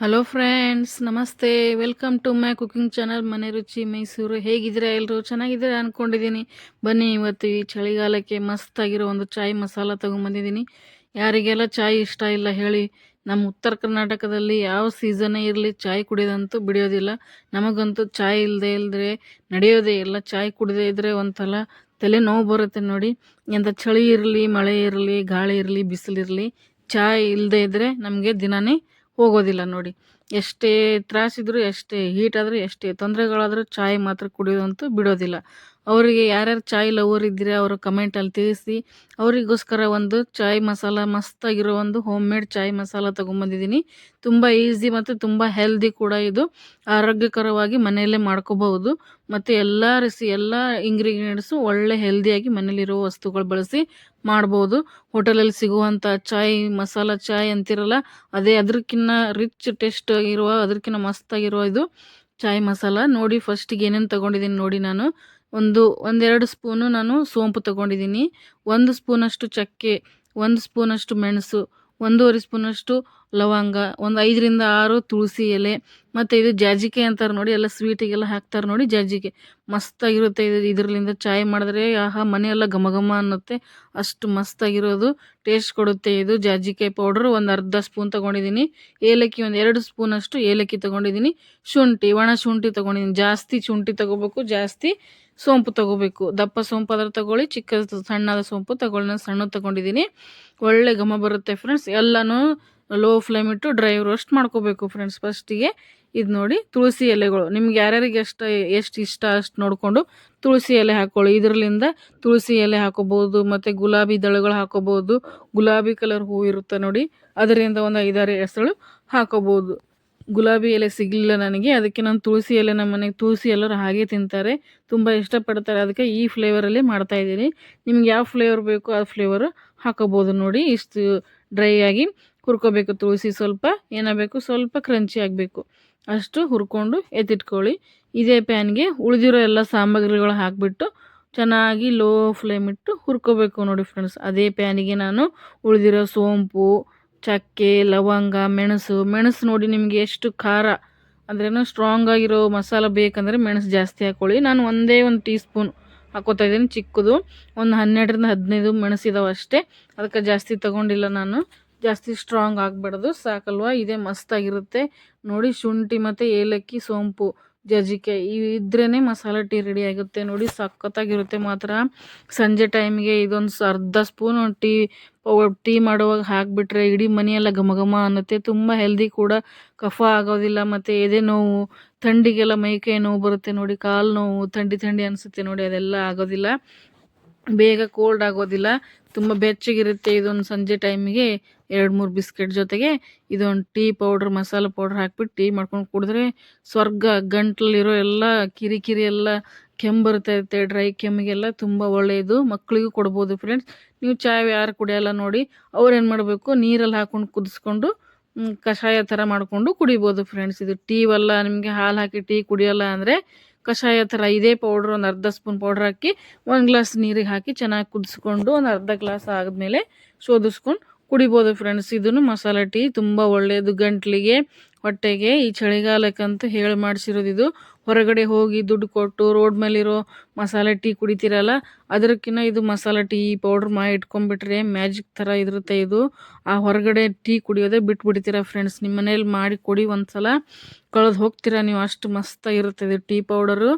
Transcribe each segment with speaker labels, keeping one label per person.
Speaker 1: Hello friends ನಮಸ್ತೆ welcome to my cooking channel Mane Ruchi Mysuru ಹೇಗಿದ್ದೀರಾ ಎಲ್ಲರೂ ಚೆನ್ನಾಗಿದ್ದೀರಾ ಅಂದ್ಕೊಂಡಿದ್ದೀನಿ ಬನ್ನಿ, ಇವತ್ತು ಈ ಚಳಿಗಾಲಕ್ಕೆ ಮಸ್ತಾಗಿರೋ ಒಂದು ಚಾಯ್ ಮಸಾಲ ತೊಗೊಂಬಂದಿದ್ದೀನಿ. ಯಾರಿಗೆಲ್ಲ ಚಾಯ್ ಇಷ್ಟ ಇಲ್ಲ ಹೇಳಿ, ನಮ್ಮ ಉತ್ತರ ಕರ್ನಾಟಕದಲ್ಲಿ ಯಾವ ಸೀಸನ್ನೇ ಇರಲಿ ಚಾಯ್ ಕುಡಿಯೋದಂತೂ ಬಿಡಿಯೋದಿಲ್ಲ. ನಮಗಂತೂ ಚಾಯ್ ಇಲ್ಲದೆ ಇಲ್ಲದ್ರೆ ನಡೆಯೋದೇ ಇಲ್ಲ. ಚಾಯ್ ಕುಡಿದೇ ಇದ್ದರೆ ಒಂಥರ ತಲೆ ನೋವು ಬರುತ್ತೆ ನೋಡಿ. ಎಂಥ ಚಳಿ ಇರಲಿ, ಮಳೆ ಇರಲಿ, ಗಾಳಿ ಇರಲಿ, ಬಿಸಿಲಿರಲಿ, ಚಾಯ್ ಇಲ್ಲದೆ ಇದ್ದರೆ ನಮಗೆ ದಿನನೇ ಹೋಗೋದಿಲ್ಲ ನೋಡಿ. ಎಷ್ಟೇ ತ್ರಾಸಿದ್ರು ಎಷ್ಟೇ ಹೀಟ್ ಆದರೂ ಎಷ್ಟೇ ತೊಂದರೆಗಳಾದರೂ ಚಾಯ್ ಮಾತ್ರ ಕುಡಿಯೋದಂತೂ ಬಿಡೋದಿಲ್ಲ. ಅವರಿಗೆ ಯಾರ್ಯಾರು ಚಾಯ್ ಲವರ್ ಇದ್ದರೆ ಅವರು ಕಮೆಂಟಲ್ಲಿ ತಿಳಿಸಿ. ಅವರಿಗೋಸ್ಕರ ಒಂದು ಚಾಯ್ ಮಸಾಲ, ಮಸ್ತಾಗಿರೋ ಒಂದು ಹೋಮ್ ಮೇಡ್ ಚಾಯ್ ಮಸಾಲ ತೊಗೊಂಬಂದಿದ್ದೀನಿ. ತುಂಬ ಈಸಿ ಮತ್ತು ತುಂಬ ಹೆಲ್ದಿ ಕೂಡ ಇದು. ಆರೋಗ್ಯಕರವಾಗಿ ಮನೆಯಲ್ಲೇ ಮಾಡ್ಕೋಬಹುದು. ಮತ್ತು ಎಲ್ಲ ರೆಸಿ ಎಲ್ಲ ಇಂಗ್ರೀಡಿಯೆಂಟ್ಸು ಒಳ್ಳೆ ಹೆಲ್ದಿಯಾಗಿ ಮನೇಲಿರೋ ವಸ್ತುಗಳು ಬಳಸಿ ಮಾಡ್ಬೋದು. ಹೋಟೆಲಲ್ಲಿ ಸಿಗುವಂಥ ಚಾಯ್, ಮಸಾಲ ಚಾಯ್ ಅಂತಿರಲ್ಲ, ಅದೇ ಅದ್ರಕ್ಕಿನ್ನ ರಿಚ್ ಟೇಸ್ಟ್ ಆಗಿರುವ ಅದಕ್ಕಿಂತ ಮಸ್ತಾಗಿರುವ ಇದು ಚಾಯ್ ಮಸಾಲ. ನೋಡಿ ಫಸ್ಟಿಗೆ ಏನೇನು ತೊಗೊಂಡಿದ್ದೀನಿ ನೋಡಿ ನಾನು. ಒಂದು, ಒಂದೆರಡು ಸ್ಪೂನು ನಾನು ಸೋಂಪು ತೊಗೊಂಡಿದ್ದೀನಿ. ಒಂದು ಸ್ಪೂನಷ್ಟು ಚಕ್ಕೆ, ಒಂದು ಸ್ಪೂನಷ್ಟು ಮೆಣಸು, ಒಂದೂವರೆ ಸ್ಪೂನಷ್ಟು ಲವಂಗ, ಒಂದು ಐದರಿಂದ ಆರು ತುಳಸಿ ಎಲೆ, ಮತ್ತು ಇದು ಜಾಜಿಕೆ ಅಂತಾರೆ ನೋಡಿ, ಎಲ್ಲ ಸ್ವೀಟಿಗೆಲ್ಲ ಹಾಕ್ತಾರೆ ನೋಡಿ ಜಾಜಿಕೆ. ಮಸ್ತಾಗಿರುತ್ತೆ ಇದು ಇದರಲ್ಲಿಂದ ಚಾಯ್ ಮಾಡಿದ್ರೆ, ಆಹಾ, ಮನೆಯೆಲ್ಲ ಘಮ ಘಮ ಅನ್ನುತ್ತೆ. ಅಷ್ಟು ಮಸ್ತಾಗಿರೋದು, ಟೇಸ್ಟ್ ಕೊಡುತ್ತೆ ಇದು ಜಾಜಿಕಾಯಿ ಪೌಡ್ರ್. ಒಂದು ಅರ್ಧ ಸ್ಪೂನ್ ತೊಗೊಂಡಿದ್ದೀನಿ. ಏಲಕ್ಕಿ ಒಂದು ಎರಡು ಸ್ಪೂನಷ್ಟು ಏಲಕ್ಕಿ ತೊಗೊಂಡಿದ್ದೀನಿ. ಶುಂಠಿ, ಒಣ ಶುಂಠಿ ತೊಗೊಂಡಿದ್ದೀನಿ. ಜಾಸ್ತಿ ಶುಂಠಿ ತೊಗೋಬೇಕು, ಜಾಸ್ತಿ ಸೋಂಪು ತಗೋಬೇಕು. ದಪ್ಪ ಸೋಂಪು ಆದ್ರೆ ತಗೊಳ್ಳಿ ಚಿಕ್ಕ ಸಣ್ಣದ ಸೋಂಪು ತಗೊಳ್ಳಿ. ನಾನು ಸಣ್ಣ ತಗೊಂಡಿದ್ದೀನಿ. ಒಳ್ಳೆ ಘಮ ಬರುತ್ತೆ ಫ್ರೆಂಡ್ಸ್ ಎಲ್ಲನೂ ಲೋ ಫ್ಲೇಮ್ ಇಟ್ಟು ಡ್ರೈ ರೋಸ್ಟ್ ಮಾಡ್ಕೋಬೇಕು ಫ್ರೆಂಡ್ಸ್ ಫಸ್ಟಿಗೆ ಇದು ನೋಡಿ, ತುಳಸಿ ಎಲೆಗಳು. ನಿಮ್ಗೆ ಯಾರ್ಯಾರಿಗೆ ಎಷ್ಟು ಎಷ್ಟು ಇಷ್ಟ ಅಷ್ಟು ನೋಡಿಕೊಂಡು ತುಳಸಿ ಎಲೆ ಹಾಕ್ಕೊಳ್ಳಿ ಇದರಲ್ಲಿಂದ ತುಳಸಿ ಎಲೆ ಹಾಕೋಬೋದು ಮತ್ತು ಗುಲಾಬಿ ದಳಗಳು ಹಾಕೋಬೋದು ಗುಲಾಬಿ ಕಲರ್ ಹೂವು ಇರುತ್ತೆ ನೋಡಿ. ಅದರಿಂದ ಒಂದು ಐದಾರು ಎಸಳು ಹಾಕೋಬೋದು ಗುಲಾಬಿ ಎಲೆ ಸಿಗಲಿಲ್ಲ ನನಗೆ. ಅದಕ್ಕೆ ನಾನು ತುಳಸಿ ಎಲೆ ನಮ್ಮ ಮನೆಗೆ ತುಳಸಿ ಎಲ್ಲರೂ ಹಾಗೆ ತಿಂತಾರೆ. ತುಂಬ ಇಷ್ಟಪಡ್ತಾರೆ. ಅದಕ್ಕೆ ಈ ಫ್ಲೇವರಲ್ಲಿ ಮಾಡ್ತಾಯಿದ್ದೀನಿ ನಿಮ್ಗೆ ಯಾವ ಫ್ಲೇವರ್ ಬೇಕೋ ಆ ಫ್ಲೇವರು ಹಾಕೋಬೋದು ನೋಡಿ. ಇಷ್ಟು ಡ್ರೈ ಆಗಿ ಹುರ್ಕೋಬೇಕು ತುಳಸಿ ಸ್ವಲ್ಪ. ಏನಾಗಬೇಕು ಸ್ವಲ್ಪ ಕ್ರಂಚಿ ಆಗಬೇಕು. ಅಷ್ಟು ಹುರ್ಕೊಂಡು ಎತ್ತಿಟ್ಕೊಳ್ಳಿ. ಇದೇ ಪ್ಯಾನ್ಗೆ ಉಳಿದಿರೋ ಎಲ್ಲ ಸಾಮಗ್ರಿಗಳು ಹಾಕಿಬಿಟ್ಟು ಚೆನ್ನಾಗಿ ಲೋ ಫ್ಲೇಮ್ ಇಟ್ಟು ಹುರ್ಕೋಬೇಕು ನೋಡಿ ಫ್ರೆಂಡ್ಸ್ ಅದೇ ಪ್ಯಾನಿಗೆ ನಾನು ಉಳಿದಿರೋ ಸೋಂಪು ಚಕ್ಕೆ, ಲವಂಗ, ಮೆಣಸು. ಮೆಣಸು ನೋಡಿ ನಿಮಗೆ ಎಷ್ಟು ಖಾರ. ಅಂದ್ರೇನು ಸ್ಟ್ರಾಂಗ್ ಆಗಿರೋ ಮಸಾಲ ಬೇಕಂದರೆ ಮೆಣಸು ಜಾಸ್ತಿ ಹಾಕ್ಕೊಳ್ಳಿ ನಾನು ಒಂದೇ ಒಂದು ಟೀ ಸ್ಪೂನ್ ಹಾಕೋತಾ ಇದ್ದೀನಿ, ಚಿಕ್ಕದು. ಒಂದು ಹನ್ನೆರಡರಿಂದ ಹದಿನೈದು ಮೆಣಸಿದಾವೆ ಅಷ್ಟೇ. ಅದಕ್ಕೆ ಜಾಸ್ತಿ ತೊಗೊಂಡಿಲ್ಲ ನಾನು. ಜಾಸ್ತಿ ಸ್ಟ್ರಾಂಗ್ ಆಗಬಾರ್ದು. ಸಾಕಲ್ವಾ? ಇದೇ ಮಸ್ತಾಗಿರುತ್ತೆ. ನೋಡಿ, ಶುಂಠಿ ಮತ್ತು ಏಲಕ್ಕಿ, ಸೋಂಪು, ಜಜ್ಜಿಕೆ. ಇದ್ರೇ ಮಸಾಲ ಟೀ ರೆಡಿ ಆಗುತ್ತೆ. ನೋಡಿ, ಸಖತ್ತಾಗಿರುತ್ತೆ ಮಾತ್ರ. ಸಂಜೆ ಟೈಮಿಗೆ ಇದೊಂದು ಅರ್ಧ ಸ್ಪೂನ್ ಟೀ ಟೀ ಮಾಡುವಾಗ ಹಾಕಿಬಿಟ್ರೆ ಇಡೀ ಮನೆಯೆಲ್ಲ ಘಮ ಘಮ ಅನ್ನುತ್ತೆ. ತುಂಬ ಹೆಲ್ದಿ ಕೂಡ. ಕಫ ಆಗೋದಿಲ್ಲ ಮತ್ತು ಎದೆ ನೋವು, ಥಂಡಿಗೆಲ್ಲ ಮೈಕೈ ನೋವು ಬರುತ್ತೆ ನೋಡಿ, ಕಾಲು ನೋವು, ಥಂಡಿ ಥಂಡಿ ಅನಿಸುತ್ತೆ ನೋಡಿ, ಅದೆಲ್ಲ ಆಗೋದಿಲ್ಲ. ಬೇಗ ಕೋಲ್ಡ್ ಆಗೋದಿಲ್ಲ. ತುಂಬ ಬೆಚ್ಚಗಿರುತ್ತೆ ಇದೊಂದು ಸಂಜೆ ಟೈಮಿಗೆ ಎರಡು ಮೂರು ಬಿಸ್ಕೆಟ್ ಜೊತೆಗೆ ಇದೊಂದು ಟೀ ಪೌಡ್ರ್, ಮಸಾಲ ಪೌಡ್ರ್ ಹಾಕ್ಬಿಟ್ಟು ಟೀ ಮಾಡ್ಕೊಂಡು ಕುಡಿದ್ರೆ ಸ್ವರ್ಗ ಗಂಟ್ಲಲ್ಲಿರೋ ಎಲ್ಲ ಕಿರಿಕಿರಿ ಕಿರಿ ಎಲ್ಲ ಕೆಮ್ಮು ಬರ್ತಾ ಇರುತ್ತೆ ಡ್ರೈ ಕೆಮ್ಮಿಗೆಲ್ಲ ತುಂಬ ಒಳ್ಳೆಯದು ಮಕ್ಕಳಿಗೂ ಕೊಡ್ಬೋದು ಫ್ರೆಂಡ್ಸ್ ನೀವು ಚಾಯ್ ಯಾರು ಕುಡಿಯೋಲ್ಲ ನೋಡಿ ಅವ್ರೇನು ಮಾಡಬೇಕು, ನೀರಲ್ಲಿ ಹಾಕ್ಕೊಂಡು ಕುದಿಸ್ಕೊಂಡು ಕಷಾಯ ಥರ ಮಾಡಿಕೊಂಡು ಕುಡಿಬೋದು ಫ್ರೆಂಡ್ಸ್ ಇದು ಟೀವಲ್ಲ, ನಿಮಗೆ ಹಾಲು ಹಾಕಿ ಟೀ ಕುಡಿಯೋಲ್ಲ ಅಂದರೆ ಕಷಾಯ ಥರ ಇದೇ ಪೌಡ್ರ್ ಒಂದು ಅರ್ಧ ಸ್ಪೂನ್ ಪೌಡ್ರ್ ಹಾಕಿ, ಒಂದು ಗ್ಲಾಸ್ ನೀರಿಗೆ ಹಾಕಿ ಚೆನ್ನಾಗಿ ಕುದಿಸ್ಕೊಂಡು ಒಂದು ಅರ್ಧ ಗ್ಲಾಸ್ ಆದಮೇಲೆ ಶೋಧಿಸ್ಕೊಂಡು ಕುಡಿಬೋದು ಫ್ರೆಂಡ್ಸ್ ಇದನ್ನು ಮಸಾಲೆ ಟೀ ತುಂಬ ಒಳ್ಳೆಯದು ಗಂಟ್ಲಿಗೆ. ಹೊಟ್ಟೆಗೆ ಈ ಚಳಿಗಾಲಕ್ಕಂತ ಹೇಳಿ ಮಾಡಿಸಿರೋದು ಇದು. ಹೊರಗಡೆ ಹೋಗಿ ದುಡ್ಡು ಕೊಟ್ಟು ರೋಡ್ ಮೇಲಿರೋ ಮಸಾಲೆ ಟೀ ಕುಡಿತೀರಲ್ಲ ಅದಕ್ಕಿಂತ ಇದು ಮಸಾಲೆ ಟೀ ಪೌಡ್ರ್ ಮಾಡಿ ಇಟ್ಕೊಂಡ್ಬಿಟ್ರೆ ಮ್ಯಾಜಿಕ್ ಥರ ಇರುತ್ತೆ ಇದು. ಆ ಹೊರಗಡೆ ಟೀ ಕುಡಿಯೋದೇ ಬಿಟ್ಬಿಡ್ತೀರ ಫ್ರೆಂಡ್ಸ್? ನಿಮ್ಮ ಮನೇಲಿ ಮಾಡಿ ಕೊಡಿ ಒಂದು ಸಲ ಕಳೆದು ಹೋಗ್ತೀರಾ ನೀವು? ಅಷ್ಟು ಮಸ್ತಾಗಿರುತ್ತೆ ಇದು ಟೀ ಪೌಡರು.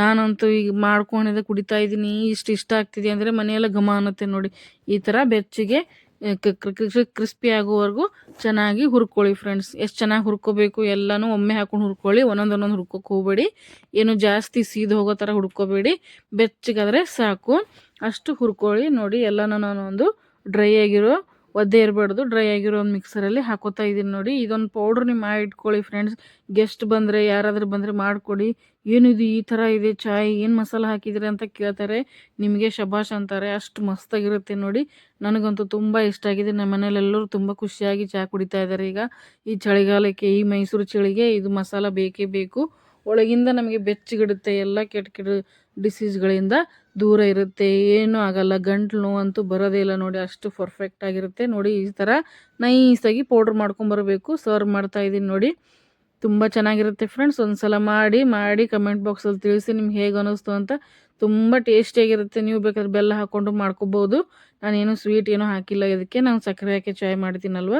Speaker 1: ನಾನಂತೂ ಈಗ ಮಾಡ್ಕೊಂಡಿದ್ದೆ, ಕುಡಿತಾ ಇದ್ದೀನಿ. ಇಷ್ಟು ಇಷ್ಟ ಆಗ್ತಿದೆ ಅಂದರೆ ಮನೆಯೆಲ್ಲ ಘಮ ಅನ್ನತ್ತೆ ನೋಡಿ. ಈ ಥರ ಬೆಚ್ಚಿಗೆ ಕ್ರಿಸ್ಪಿ ಆಗೋವರೆಗೂ ಚೆನ್ನಾಗಿ ಹುರ್ಕೊಳ್ಳಿ ಫ್ರೆಂಡ್ಸ್ ಎಷ್ಟು ಚೆನ್ನಾಗಿ ಹುರ್ಕೋಬೇಕು ಎಲ್ಲನೂ ಒಮ್ಮೆ ಹಾಕೊಂಡು ಹುರ್ಕೊಳ್ಳಿ, ಒಂದೊಂದು ಒಂದೊಂದು ಹುರ್ಕೋಕೆ ಹೋಗಬೇಡಿ. ಏನು ಜಾಸ್ತಿ ಸೀದು ಹೋಗೋ ಥರ ಹುರ್ಕೋಬೇಡಿ. ಬೆಚ್ಚಗಾದರೆ ಸಾಕು. ಅಷ್ಟು ಹುರ್ಕೊಳ್ಳಿ ನೋಡಿ ಎಲ್ಲನೂ ನಾನು ಒಂದು ಡ್ರೈ ಆಗಿರೋ ಒದ್ದೆ ಇರಬಾರ್ದು. ಡ್ರೈ ಆಗಿರೋ ಒಂದು ಮಿಕ್ಸರಲ್ಲಿ ಹಾಕೋತಾ ಇದ್ದೀನಿ ನೋಡಿ. ಇದೊಂದು ಪೌಡ್ರ್ ನಿಮ್ಮ ಇಟ್ಕೊಳ್ಳಿ ಫ್ರೆಂಡ್ಸ್ ಗೆಸ್ಟ್ ಬಂದರೆ, ಯಾರಾದರೂ ಬಂದರೆ ಮಾಡಿಕೊಡಿ. ಏನಿದು ಈ ಥರ ಇದೆ ಚಾಯ್, ಏನು ಮಸಾಲೆ ಹಾಕಿದ್ರೆ ಅಂತ ಕೇಳ್ತಾರೆ. ನಿಮಗೆ ಶಬಾಷ್ ಅಂತಾರೆ. ಅಷ್ಟು ಮಸ್ತಾಗಿರುತ್ತೆ ನೋಡಿ. ನನಗಂತೂ ತುಂಬ ಇಷ್ಟ ಆಗಿದೆ. ನಮ್ಮ ಮನೇಲೆಲ್ಲರೂ ತುಂಬ ಖುಷಿಯಾಗಿ ಚಹಾ ಕುಡಿತಾ ಇದ್ದಾರೆ ಈಗ. ಈ ಚಳಿಗಾಲಕ್ಕೆ, ಈ ಮೈಸೂರು ಚಳಿಗೆ ಇದು ಮಸಾಲ ಬೇಕೇ ಬೇಕು. ಒಳಗಿಂದ ನಮಗೆ ಬೆಚ್ಚಗಿಡುತ್ತೆ. ಎಲ್ಲ ಕೆಟ್ಟ ಕೆಟ್ಟ ಡಿಸೀಸ್ಗಳಿಂದ ದೂರ ಇರುತ್ತೆ. ಏನೂ ಆಗಲ್ಲ. ಗಂಟ್ಲು ನೋವಂತೂ ಬರೋದೇ ಇಲ್ಲ ನೋಡಿ. ಅಷ್ಟು ಪರ್ಫೆಕ್ಟ್ ಆಗಿರುತ್ತೆ ನೋಡಿ. ಈ ಥರ ನೈಸಾಗಿ ಪೌಡ್ರ್ ಮಾಡ್ಕೊಂಬರ್ಬೇಕು ಸರ್ವ್ ಮಾಡ್ತಾ ಇದ್ದೀನಿ ನೋಡಿ. ತುಂಬ ಚೆನ್ನಾಗಿರುತ್ತೆ ಫ್ರೆಂಡ್ಸ್ ಒಂದು ಸಲ ಮಾಡಿ ಮಾಡಿ ಕಮೆಂಟ್ ಬಾಕ್ಸಲ್ಲಿ ತಿಳಿಸಿ ನಿಮ್ಗೆ ಹೇಗೆ ಅನ್ನಿಸ್ತು ಅಂತ ತುಂಬ ಟೇಸ್ಟಿಯಾಗಿರುತ್ತೆ ನೀವು ಬೇಕಾದ್ರೆ ಬೆಲ್ಲ ಹಾಕ್ಕೊಂಡು ಮಾಡ್ಕೋಬೋದು. ನಾನೇನು ಸ್ವೀಟ್ ಏನೂ ಹಾಕಿಲ್ಲ. ಇದಕ್ಕೆ ನಾನು ಸಕ್ಕರೆ ಹಾಕಿ ಚಾಯ್ ಮಾಡ್ತೀನಲ್ವ?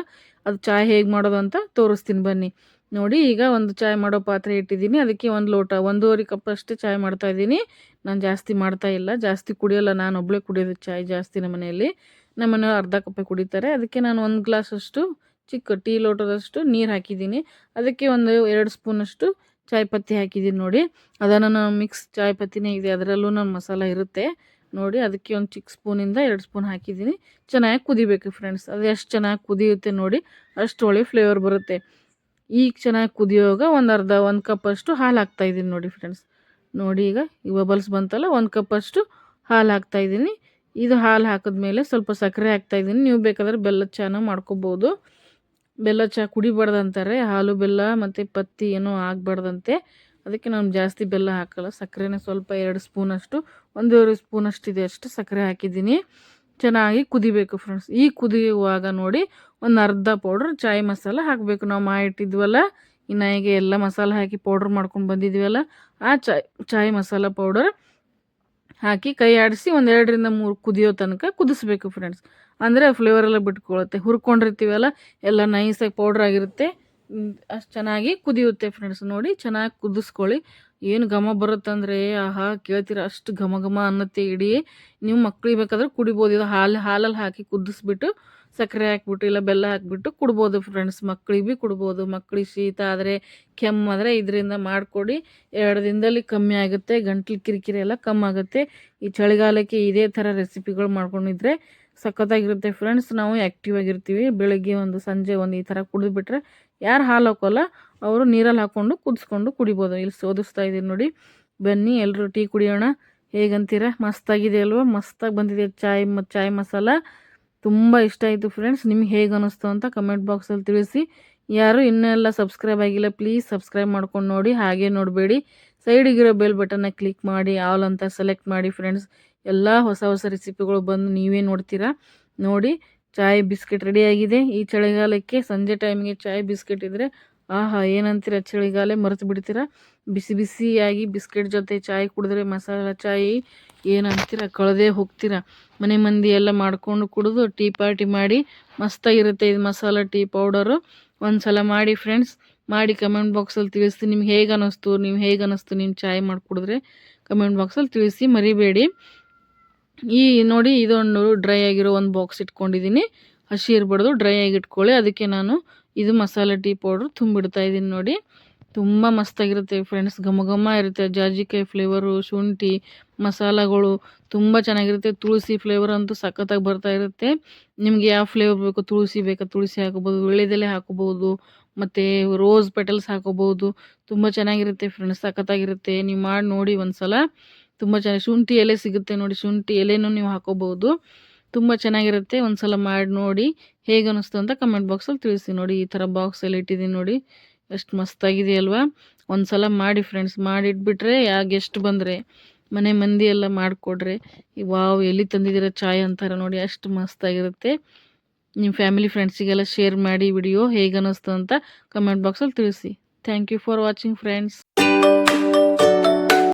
Speaker 1: ಅದು ಚಾಯ್ ಹೇಗೆ ಮಾಡೋದು ಅಂತ ತೋರಿಸ್ತೀನಿ ಬನ್ನಿ. ನೋಡಿ, ಈಗ ಒಂದು ಚಾಯ್ ಮಾಡೋ ಪಾತ್ರೆ ಇಟ್ಟಿದ್ದೀನಿ. ಅದಕ್ಕೆ ಒಂದು ಲೋಟ, ಒಂದೂವರೆ ಕಪ್ ಅಷ್ಟೇ ಚಾಯ್ ಮಾಡ್ತಾ ಇದ್ದೀನಿ. ನಾನು ಜಾಸ್ತಿ ಮಾಡ್ತಾ ಇಲ್ಲ. ಜಾಸ್ತಿ ಕುಡಿಯೋಲ್ಲ. ನಾನು ಒಬ್ಬಳೇ ಕುಡಿಯೋದು ಚಾಯ್ ಜಾಸ್ತಿ ನಮ್ಮ ಮನೆಯಲ್ಲಿ. ನಮ್ಮ ಮನೆಯವ್ರು ಅರ್ಧ ಕಪ್ಪೆ ಕುಡಿತಾರೆ. ಅದಕ್ಕೆ ನಾನು ಒಂದು ಗ್ಲಾಸ್ ಅಷ್ಟು ಚಿಕ್ಕ ಟೀ ಲೋಟದಷ್ಟು ನೀರು ಹಾಕಿದ್ದೀನಿ. ಅದಕ್ಕೆ ಒಂದು ಎರಡು ಸ್ಪೂನಷ್ಟು ಚಾಯ್ ಪತ್ತಿ ಹಾಕಿದ್ದೀನಿ ನೋಡಿ. ಅದನ್ನು ನಾನು ಮಿಕ್ಸ್ ಚಾಯ್ ಪತ್ತಿನೇ ಇದೆ. ಅದರಲ್ಲೂ ನಾನು ಮಸಾಲ ಇರುತ್ತೆ. ನೋಡಿ, ಅದಕ್ಕೆ ಒಂದು ಚಿಕ್ಕ ಸ್ಪೂನಿಂದ ಎರಡು ಸ್ಪೂನ್ ಹಾಕಿದ್ದೀನಿ. ಚೆನ್ನಾಗಿ ಕುದಿಬೇಕು ಫ್ರೆಂಡ್ಸ್. ಅದು ಎಷ್ಟು ಚೆನ್ನಾಗಿ ಕುದಿಯುತ್ತೆ ನೋಡಿ. ಅಷ್ಟು ಒಳ್ಳೆ ಫ್ಲೇವರ್ ಬರುತ್ತೆ. ಈಗ ಚೆನ್ನಾಗಿ ಕುದಿಯೋವಾಗ ಒಂದು ಅರ್ಧ, ಒಂದು ಕಪ್ಪಷ್ಟು ಹಾಲು ಹಾಕ್ತಾಯಿದ್ದೀನಿ ನೋಡಿ ಫ್ರೆಂಡ್ಸ್ ನೋಡಿ ಈಗ, ಈ ಬಬಲ್ಸ್ ಬಂತಲ್ಲ, ಒಂದು ಕಪ್ಪಷ್ಟು ಹಾಲು ಹಾಕ್ತಾಯಿದ್ದೀನಿ ಇದು ಹಾಲು ಹಾಕಿದ್ಮೇಲೆ ಸ್ವಲ್ಪ ಸಕ್ಕರೆ ಹಾಕ್ತಾಯಿದ್ದೀನಿ ನೀವು ಬೇಕಾದ್ರೆ ಬೆಲ್ಲ ಚಾನ ಮಾಡ್ಕೋಬೋದು. ಬೆಲ್ಲ ಚಹಾ ಕುಡಿಬಾರ್ದು ಅಂತಾರೆ ಹಾಲು ಬೆಲ್ಲ ಮತ್ತು ಪತ್ತಿ ಏನೋ ಆಗಬಾರ್ದಂತೆ. ಅದಕ್ಕೆ ನಾನು ಜಾಸ್ತಿ ಬೆಲ್ಲ ಹಾಕಲ್ಲ. ಸಕ್ಕರೆನೇ ಸ್ವಲ್ಪ ಎರಡು ಸ್ಪೂನಷ್ಟು, ಒಂದೂವರೆ ಸ್ಪೂನಷ್ಟು ಇದೆ ಅಷ್ಟು ಸಕ್ಕರೆ ಹಾಕಿದ್ದೀನಿ. ಚೆನ್ನಾಗಿ ಕುದಿಬೇಕು ಫ್ರೆಂಡ್ಸ್ ಈ ಕುದಿಯುವಾಗ ನೋಡಿ ಒಂದು ಅರ್ಧ ಪೌಡ್ರ್ ಚಾಯ್ ಮಸಾಲ ಹಾಕಬೇಕು. ನಾವು ಮಾಡಿಟ್ಟಿದ್ವಲ್ಲ ಇನ್ನು ಹೇಗೆ ಎಲ್ಲ ಮಸಾಲ ಹಾಕಿ ಪೌಡ್ರ್ ಮಾಡ್ಕೊಂಡು ಬಂದಿದ್ವಲ್ಲ, ಆ ಚಾಯ್ ಚಾಯ್ ಮಸಾಲ ಪೌಡರ್ ಹಾಕಿ ಕೈ ಆಡಿಸಿ ಒಂದು ಎರಡರಿಂದ ಮೂರು ಕುದಿಯೋ ತನಕ ಕುದಿಸ್ಬೇಕು ಫ್ರೆಂಡ್ಸ್ ಅಂದರೆ ಫ್ಲೇವರ್ ಎಲ್ಲ ಬಿಟ್ಕೊಳ್ಳುತ್ತೆ ಹುರ್ಕೊಂಡಿರ್ತೀವಲ್ಲ, ಎಲ್ಲ ನೈಸಾಗಿ ಪೌಡ್ರ್ ಆಗಿರುತ್ತೆ. ಅಷ್ಟು ಚೆನ್ನಾಗಿ ಕುದಿಯುತ್ತೆ ಫ್ರೆಂಡ್ಸ್ ನೋಡಿ ಚೆನ್ನಾಗಿ ಕುದಿಸ್ಕೊಳ್ಳಿ. ಏನು ಘಮ ಬರುತ್ತಂದರೆ, ಆಹಾ, ಕೇಳ್ತೀರ ಅಷ್ಟು ಘಮ ಘಮ ಅನ್ನತ್ತೆ ಇಡೀ. ನೀವು ಮಕ್ಳಿಗೆ ಬೇಕಾದ್ರೆ ಕುಡಿಬೋದು. ಇದು ಹಾಲು ಹಾಲಲ್ಲಿ ಹಾಕಿ ಕುದಿಸ್ಬಿಟ್ಟು ಸಕ್ಕರೆ ಹಾಕ್ಬಿಟ್ಟು ಇಲ್ಲ ಬೆಲ್ಲ ಹಾಕ್ಬಿಟ್ಟು ಕುಡ್ಬೋದು ಫ್ರೆಂಡ್ಸ್ ಮಕ್ಳಿಗೆ ಭೀ ಕುಡ್ಬೋದು. ಮಕ್ಳಿಗೆ ಶೀತ ಆದರೆ ಕೆಮ್ಮಾದರೆ ಇದರಿಂದ ಮಾಡಿಕೊಡಿ. ಎರಡು ದಿನದಲ್ಲಿ ಕಮ್ಮಿ ಆಗುತ್ತೆ. ಗಂಟ್ಲು ಕಿರಿಕಿರಿ ಎಲ್ಲ ಕಮ್ಮಿ ಆಗುತ್ತೆ. ಈ ಚಳಿಗಾಲಕ್ಕೆ ಇದೇ ಥರ ರೆಸಿಪಿಗಳು ಮಾಡ್ಕೊಂಡಿದ್ರೆ ಸಖತ್ತಾಗಿರುತ್ತೆ ಫ್ರೆಂಡ್ಸ್ ನಾವು ಆ್ಯಕ್ಟಿವ್ ಆಗಿರ್ತೀವಿ. ಬೆಳಗ್ಗೆ ಒಂದು, ಸಂಜೆ ಒಂದು ಈ ಥರ ಕುಡಿದ್ಬಿಟ್ರೆ ಯಾರು ಹಾಲು ಹಾಕೋಲ್ಲ? ಅವರು ನೀರಲ್ಲಿ ಹಾಕ್ಕೊಂಡು ಕುದಿಸ್ಕೊಂಡು ಕುಡಿಬೋದು. ಇಲ್ಲಿ ಸೋದಿಸ್ತಾ ಇದ್ದೀನಿ ನೋಡಿ. ಬನ್ನಿ ಎಲ್ಲರೂ ಟೀ ಕುಡಿಯೋಣ. ಹೇಗಂತೀರ? ಮಸ್ತಾಗಿದೆ ಅಲ್ವಾ? ಮಸ್ತಾಗಿ ಬಂದಿದೆ ಚಾಯ್ ಮ, ಚಾಯ್ ಮಸಾಲ. ತುಂಬ ಇಷ್ಟ ಆಯಿತು ಫ್ರೆಂಡ್ಸ್. ನಿಮ್ಗೆ ಹೇಗೆ ಅನ್ನಿಸ್ತು ಅಂತ ಕಮೆಂಟ್ ಬಾಕ್ಸಲ್ಲಿ ತಿಳಿಸಿ. ಯಾರು ಇನ್ನೆಲ್ಲ ಸಬ್ಸ್ಕ್ರೈಬ್ ಆಗಿಲ್ಲ, ಪ್ಲೀಸ್ ಸಬ್ಸ್ಕ್ರೈಬ್ ಮಾಡ್ಕೊಂಡು ನೋಡಿ. ಹಾಗೆ ನೋಡಬೇಡಿ. ಸೈಡಿಗಿರೋ ಬೆಲ್ ಬಟನ್ನ ಕ್ಲಿಕ್ ಮಾಡಿ. ಆಲ್ ಅಂತ ಸೆಲೆಕ್ಟ್ ಮಾಡಿ ಫ್ರೆಂಡ್ಸ್. ಎಲ್ಲ ಹೊಸ ಹೊಸ ರೆಸಿಪಿಗಳು ಬಂದು ನೀವೇ ನೋಡ್ತೀರಾ? ನೋಡಿ, ಚಾಯ್ ಬಿಸ್ಕೆಟ್ ರೆಡಿಯಾಗಿದೆ ಈ ಚಳಿಗಾಲಕ್ಕೆ ಸಂಜೆ ಟೈಮಿಗೆ ಚಾಯ್ ಬಿಸ್ಕೆಟ್ ಇದ್ದರೆ ಆಹಾ, ಏನಂತೀರ ಚಳಿಗಾಲ? ಮರೆತು ಬಿಡ್ತೀರಾ? ಬಿಸಿ ಬಿಸಿಯಾಗಿ ಬಿಸ್ಕೆಟ್ ಜೊತೆ ಚಾಯ್ ಕುಡಿದ್ರೆ ಮಸಾಲ ಚಾಯ್ ಏನಂತೀರ? ಕಳೆದೇ ಹೋಗ್ತೀರ? ಮನೆ ಮಂದಿ ಎಲ್ಲ ಮಾಡ್ಕೊಂಡು ಕುಡಿದು ಟೀ ಪಾರ್ಟಿ ಮಾಡಿ ಮಸ್ತಾಗಿರುತ್ತೆ ಇದು ಮಸಾಲ ಟೀ ಪೌಡರು. ಒಂದು ಸಲ ಮಾಡಿ ಫ್ರೆಂಡ್ಸ್ ಮಾಡಿ ಕಮೆಂಟ್ ಬಾಕ್ಸಲ್ಲಿ ತಿಳಿಸಿ ನಿಮ್ಗೆ ಹೇಗೆ ಅನ್ನಿಸ್ತು ನೀವು ಹೇಗೆ ಅನ್ನಿಸ್ತು ನಿಮ್ಮ ಚಾಯ್ ಮಾಡಿ ಕುಡಿದ್ರೆ ಕಮೆಂಟ್ ಬಾಕ್ಸಲ್ಲಿ ತಿಳಿಸಿ, ಮರಿಬೇಡಿ. ಈ ನೋಡಿ ಇದೊಂದು ಡ್ರೈ ಆಗಿರೋ ಒಂದು ಬಾಕ್ಸ್ ಇಟ್ಕೊಂಡಿದ್ದೀನಿ. ಹಸಿ ಇರಬಾರ್ದು ಡ್ರೈ ಆಗಿ ಇಟ್ಕೊಳ್ಳಿ ಅದಕ್ಕೆ ನಾನು ಇದು ಮಸಾಲೆ ಟೀ ಪೌಡ್ರ್ ತುಂಬಿಡ್ತಾ ಇದ್ದೀನಿ ನೋಡಿ. ತುಂಬ ಮಸ್ತಾಗಿರುತ್ತೆ ಫ್ರೆಂಡ್ಸ್ ಘಮ ಘಮ ಇರುತ್ತೆ. ಜಾಜಿಕಾಯಿ ಫ್ಲೇವರು ಶುಂಠಿ, ಮಸಾಲಗಳು ತುಂಬ ಚೆನ್ನಾಗಿರುತ್ತೆ. ತುಳಸಿ ಫ್ಲೇವರ್ ಅಂತೂ ಸಖತ್ತಾಗಿ ಬರ್ತಾ ಇರುತ್ತೆ. ನಿಮಗೆ ಯಾವ ಫ್ಲೇವರ್ ಬೇಕು? ತುಳಸಿ ಬೇಕಾ? ತುಳಸಿ ಹಾಕೋಬೋದು ವಿಳೆದೆಲೆ ಹಾಕೋಬೋದು, ಮತ್ತು ರೋಸ್ ಪೆಟಲ್ಸ್ ಹಾಕೋಬೋದು. ತುಂಬ ಚೆನ್ನಾಗಿರುತ್ತೆ ಫ್ರೆಂಡ್ಸ್ ಸಖತ್ತಾಗಿರುತ್ತೆ. ನೀವು ಮಾಡಿ ನೋಡಿ ಒಂದು ಸಲ ತುಂಬ ಚೆನ್ನಾಗಿ ಶುಂಠಿ ಎಲೆ ಸಿಗುತ್ತೆ ನೋಡಿ. ಶುಂಠಿ ಎಲೆನೂ ನೀವು ಹಾಕೋಬಹುದು ತುಂಬ ಚೆನ್ನಾಗಿರುತ್ತೆ. ಒಂದು ಸಲ ಮಾಡಿ ನೋಡಿ ಹೇಗೆ ಅನ್ನಿಸ್ತು ಅಂತ ಕಮೆಂಟ್ ಬಾಕ್ಸಲ್ಲಿ ತಿಳಿಸಿ ನೋಡಿ. ಈ ಥರ ಬಾಕ್ಸಲ್ಲಿ ಇಟ್ಟಿದ್ದೀನಿ ನೋಡಿ. ಎಷ್ಟು ಮಸ್ತಾಗಿದೆ ಅಲ್ವಾ ಒಂದು ಸಲ ಮಾಡಿ ಫ್ರೆಂಡ್ಸ್ ಮಾಡಿಟ್ಬಿಟ್ರೆ ಯಾ ಗೆಸ್ಟ್ ಬಂದರೆ? ಮನೆ ಮಂದಿ ಎಲ್ಲ ಮಾಡಿಕೊಡ್ರೆ. ವಾವ್, ಎಲ್ಲಿ ತಂದಿದ್ದೀರ ಚಾಯ್ ಅಂತಾರೆ ನೋಡಿ. ಅಷ್ಟು ಮಸ್ತಾಗಿರುತ್ತೆ. ನಿಮ್ಮ ಫ್ಯಾಮಿಲಿ ಫ್ರೆಂಡ್ಸಿಗೆಲ್ಲ ಶೇರ್ ಮಾಡಿ ವಿಡಿಯೋ ಹೇಗೆ ಅನ್ನಿಸ್ತು ಅಂತ ಕಮೆಂಟ್ ಬಾಕ್ಸಲ್ಲಿ ತಿಳಿಸಿ. Thank you for watching friends